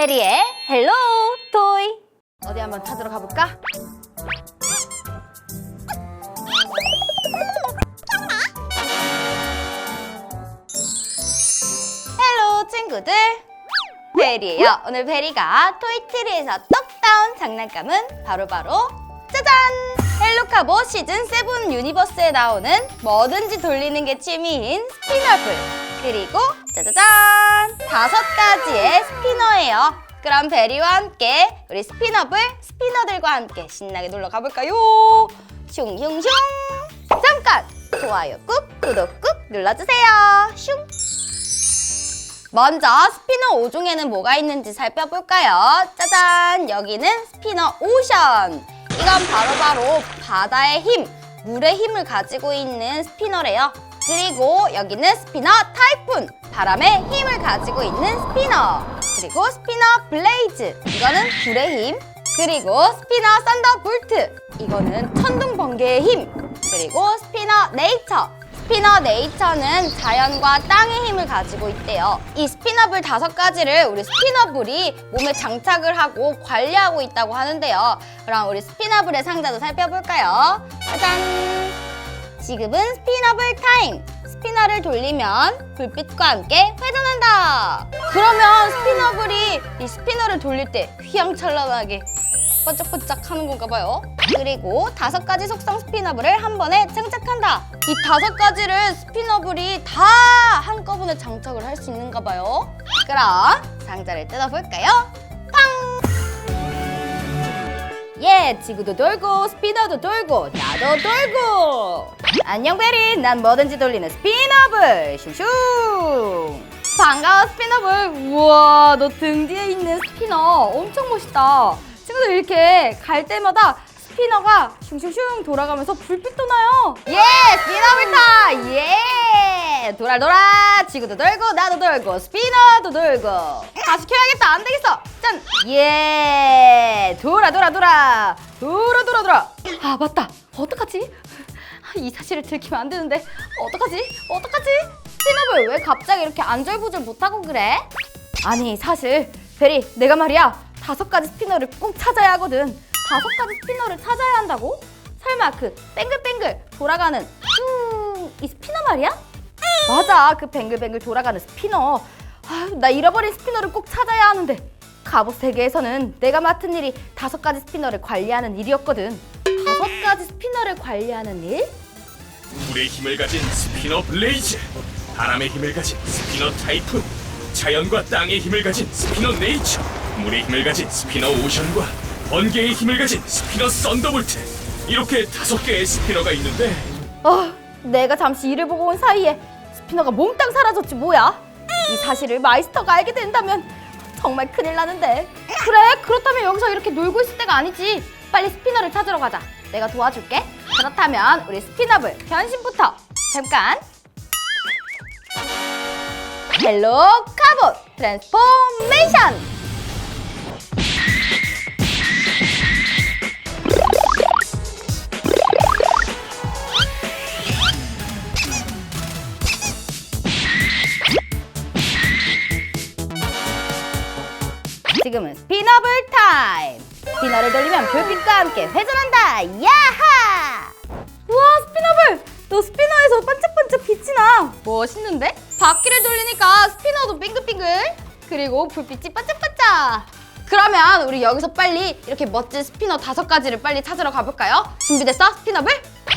베리의 헬로 토이 어디 한번 찾으러 가볼까? 헬로 친구들 베리예요 오늘 베리가 토이트리에서 떡 따온 장난감은 바로 바로 짜잔! 헬로카보 시즌 7 유니버스에 나오는 뭐든지 돌리는 게 취미인 스피너블 그리고 짜자잔! 다섯 가지의 스피너예요 그럼 베리와 함께 우리 스피너블 스피너들과 함께 신나게 놀러 가볼까요? 슝슝슝 잠깐! 좋아요 꾹 구독 꾹 눌러주세요 슝 먼저 스피너 5종에는 뭐가 있는지 살펴볼까요? 짜잔! 여기는 스피너 오션! 이건 바로바로 바다의 힘, 물의 힘을 가지고 있는 스피너래요. 그리고 여기는 스피너 타이푼, 바람의 힘을 가지고 있는 스피너. 그리고 스피너 블레이즈, 이거는 불의 힘. 그리고 스피너 썬더 볼트, 이거는 천둥 번개의 힘. 그리고 스피너 네이처, 스피너 네이처는 자연과 땅의 힘을 가지고 있대요. 이 스피너블 다섯 가지를 우리 스피너블이 몸에 장착을 하고 관리하고 있다고 하는데요. 그럼 우리 스피너블의 상자도 살펴볼까요? 짜잔! 지금은 스피너블 타임! 스피너를 돌리면 불빛과 함께 회전한다! 그러면 스피너블이 이 스피너를 돌릴 때 휘황찬란하게 번쩍번쩍 하는 건가 봐요. 그리고 다섯 가지 속성 스피너블을 한 번에 장착한다. 이 다섯 가지를 스피너블이 다 한꺼번에 장착을 할 수 있는가 봐요. 그럼 상자를 뜯어볼까요? 팡! 예, 지구도 돌고 스피너도 돌고 나도 돌고. 안녕 베리, 난 뭐든지 돌리는 스피너블. 슝슝. 반가워 스피너블. 우와, 너 등 뒤에 있는 스피너 엄청 멋있다. 친구들 이렇게 갈 때마다 스피너가 슝슝슝 돌아가면서 불빛도 나요. 예, 스피너블 타. 예, 돌아 돌아. 지구도 돌고 나도 돌고 스피너도 돌고. 다시 켜야겠다. 안 되겠어. 짠. 예, 돌아 돌아 돌아. 돌아 돌아 돌아. 아 맞다. 어떡하지? 이 사실을 들키면 안 되는데 어떡하지? 어떡하지? 스피너블 왜 갑자기 이렇게 안절부절 못하고 그래? 아니 사실 베리 내가 말이야 다섯 가지 스피너를 꼭 찾아야 하거든 다섯 가지 스피너를 찾아야 한다고? 설마 그 뱅글뱅글 돌아가는 음, 이 스피너 말이야? 맞아 그 뱅글뱅글 돌아가는 스피너 아유, 나 잃어버린 스피너를 꼭 찾아야 하는데 갑옷 세계에서는 내가 맡은 일이 다섯 가지 스피너를 관리하는 일이었거든 다섯 가지 스피너를 관리하는 일? 물의 힘을 가진 스피너 블레이즈 바람의 힘을 가진 스피너 타이푼 자연과 땅의 힘을 가진 스피너 네이처 물의 힘을 가진 스피너 오션과 번개의 힘을 가진 스피너 썬더볼트 이렇게 다섯 개의 스피너가 있는데 어, 내가 잠시 일을 보고 온 사이에 스피너가 몽땅 사라졌지 뭐야? 이 사실을 마이스터가 알게 된다면 정말 큰일 나는데. 그래, 그렇다면 여기서 이렇게 놀고 있을 때가 아니지. 빨리 스피너를 찾으러 가자. 내가 도와줄게. 그렇다면 우리 스피너블 변신부터 잠깐. 헬로 카봇 트랜스포메이션. 지금은 스피너블 타임! 스피너를 돌리면 불빛과 함께 회전한다! 야하! 우와 스피너블! 너 스피너에서 반짝반짝 빛이 나! 멋있는데? 바퀴를 돌리니까 스피너도 빙글빙글! 그리고 불빛이 반짝반짝! 그러면 우리 여기서 빨리 이렇게 멋진 스피너 다섯 가지를 빨리 찾으러 가볼까요? 준비됐어? 스피너블?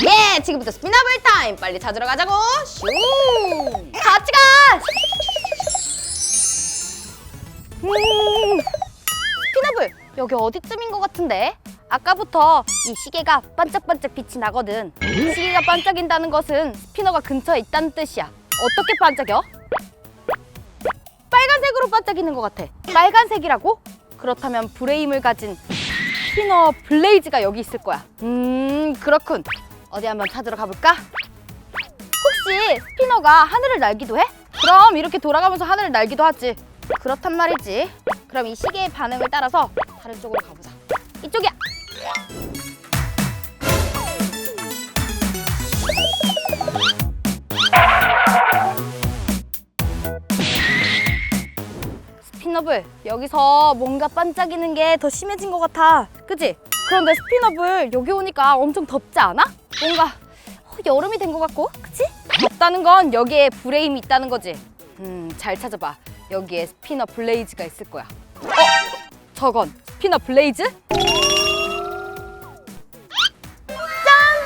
예! 지금부터 스피너블 타임! 빨리 찾으러 가자고! 슝! 같이 가! 음, 여기 어디쯤인 것 같은데? 아까부터 이 시계가 반짝반짝 빛이 나거든. 시계가 반짝인다는 것은 스피너가 근처에 있다는 뜻이야. 어떻게 반짝여? 빨간색으로 반짝이는 것 같아. 빨간색이라고? 그렇다면 힘을 가진 스피너 블레이즈가 여기 있을 거야. 음, 그렇군. 어디 한번 찾으러 가볼까? 혹시 스피너가 하늘을 날기도 해? 그럼 이렇게 돌아가면서 하늘을 날기도 하지. 그렇단 말이지. 그럼 이 시계의 반응을 따라서 다른 쪽으로 가보자. 이쪽이야. 스피너 스피너블 여기서 뭔가 반짝이는 게 더 심해진 것 같아 그치? 그런데 스피너블 여기 오니까 엄청 덥지 않아? 뭔가 어, 여름이 된 것 같고 그치? 덥다는 건 여기에 힘이 있다는 거지 음 잘 찾아봐 여기에 스피너 블레이즈가 있을 거야 어? 저건 스피너 블레이즈? 짠!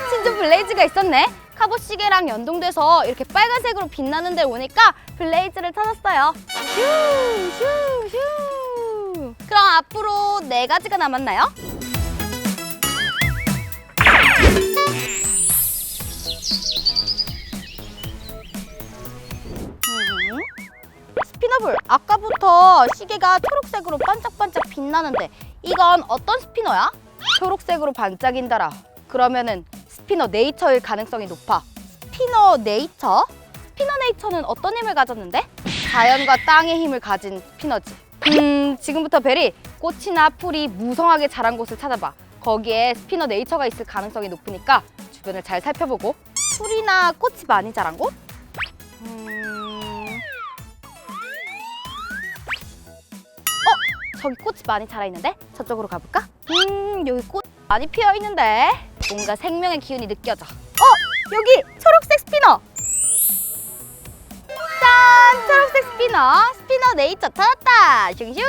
진짜 블레이즈가 있었네 카보 시계랑 연동돼서 이렇게 빨간색으로 빛나는 데 오니까 블레이즈를 찾았어요 슈, 슈, 슈. 그럼 앞으로 네 가지가 남았나요? 스피너볼 아까부터 시계가 초록색으로 반짝반짝 빛나는데 이건 어떤 스피너야? 초록색으로 반짝인다라 그러면은 스피너 네이처일 가능성이 높아 스피너 네이처? 스피너 네이처는 어떤 힘을 가졌는데? 자연과 땅의 힘을 가진 스피너지 음 지금부터 베리 꽃이나 풀이 무성하게 자란 곳을 찾아봐 거기에 스피너 네이처가 있을 가능성이 높으니까 주변을 잘 살펴보고 풀이나 꽃이 많이 자란 곳? 음... 저기 꽃이 많이 자라 있는데? 저쪽으로 가볼까? 음, 여기 꽃 많이 피어 있는데 뭔가 생명의 기운이 느껴져. 어, 여기 초록색 스피너. 짠, 초록색 스피너. 스피너 네이처 찾았다. 슝슝.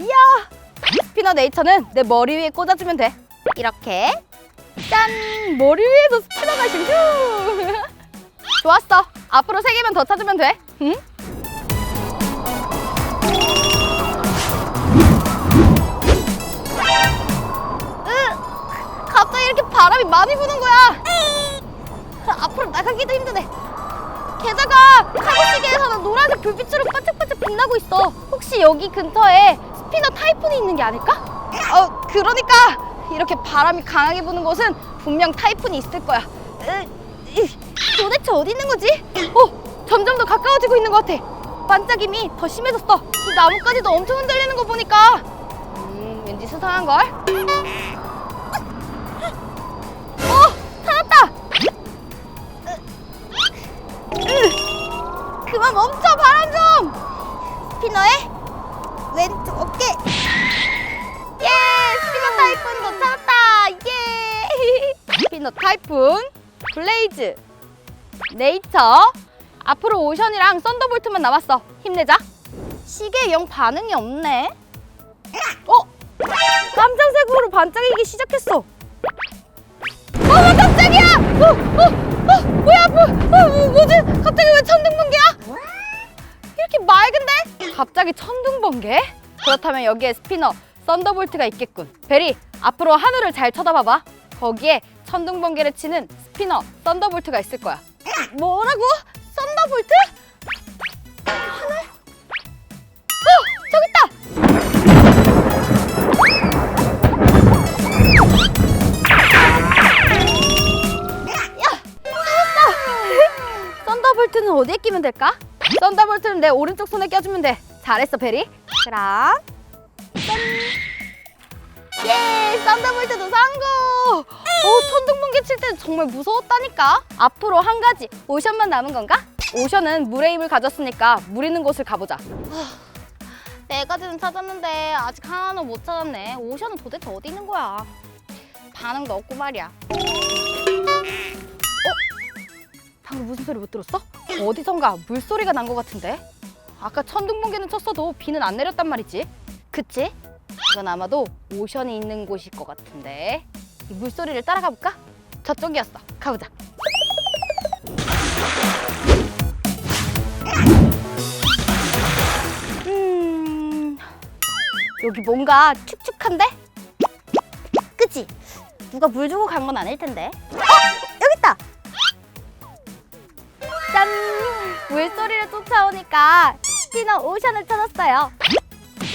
이야. 스피너 네이처는 내 머리 위에 꽂아주면 돼. 이렇게. 짠, 머리 위에도 스피너가 슝슝. 좋았어. 앞으로 세 개만 더 찾으면 돼. 응? 갑자기 이렇게 바람이 많이 부는 거야. 앞으로 나가기도 힘드네. 게다가 카고시계에서는 노란색 불빛으로 반짝반짝 빛나고 있어. 혹시 여기 근처에 스피너 타이푼이 있는 게 아닐까? 어, 그러니까 이렇게 바람이 강하게 부는 곳은 분명 타이푼이 있을 거야. 도대체 어디 있는 거지? 어, 점점 더 가까워지고 있는 것 같아. 반짝임이 더 심해졌어. 이 나뭇가지도 엄청 흔들리는 거 보니까 음, 왠지 수상한 걸. 스피너의 왼쪽 어깨. 예, 스피너 타이푼도 찾았다. 예. 스피너 타이푼, 블레이즈, 네이처. 앞으로 오션이랑 썬더볼트만 남았어. 힘내자. 시계 영 반응이 없네. 어? 깜짝색으로 반짝이기 시작했어. 갑자기 천둥번개? 그렇다면 여기에 스피너 썬더볼트가 있겠군. 베리, 앞으로 하늘을 잘 쳐다봐봐. 거기에 천둥번개를 치는 스피너 썬더볼트가 있을 거야. 뭐라고? 썬더볼트? 하늘? 어, 저기 있다. 썬더볼트는 어디에 끼면 될까? 썬더볼트는 내 오른쪽 손에 껴주면 돼. 잘했어, 베리. 그럼 짠. 예, 썬더볼트도 성공. 오, 천둥번개 칠 때는 정말 무서웠다니까. 앞으로 한 가지 오션만 남은 건가? 오션은 물의 힘을 가졌으니까 물 있는 곳을 가보자. 네 가지는 찾았는데 아직 하나는 못 찾았네. 오션은 도대체 어디 있는 거야? 반응도 없고 말이야. 어? 방금 무슨 소리 못 들었어? 어디선가 물소리가 난 것 같은데? 아까 천둥번개는 쳤어도 비는 안 내렸단 말이지. 그치? 이건 아마도 오션이 있는 곳일 것 같은데. 이 물소리를 따라가 볼까? 저쪽이었어. 가보자. 음, 여기 뭔가 축축한데? 그치? 누가 물 주고 간 건 아닐 텐데. 어! 여기 있다! 짠! 물소리를 쫓아오니까 스피너 오션을 찾았어요.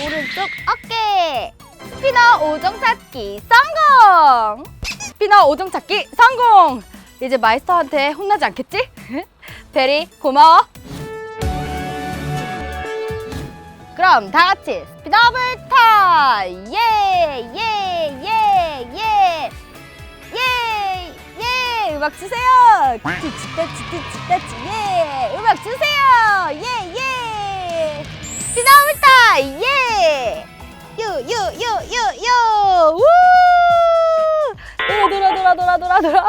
오른쪽 어깨! 스피너 오종 찾기 성공! 스피너 오종 찾기 성공! 이제 마이스터한테 혼나지 않겠지? 베리 고마워. 그럼 다 같이 스피너블 타! 예! 예! 예! 예! 예! 예! 음악 주세요! 찌찌따찌 찌찌따찌 예! 음악 주세요! 예! 예! 디나모타 예! 유유유유유 우! 돌아 돌아 돌아 돌아 돌아 돌아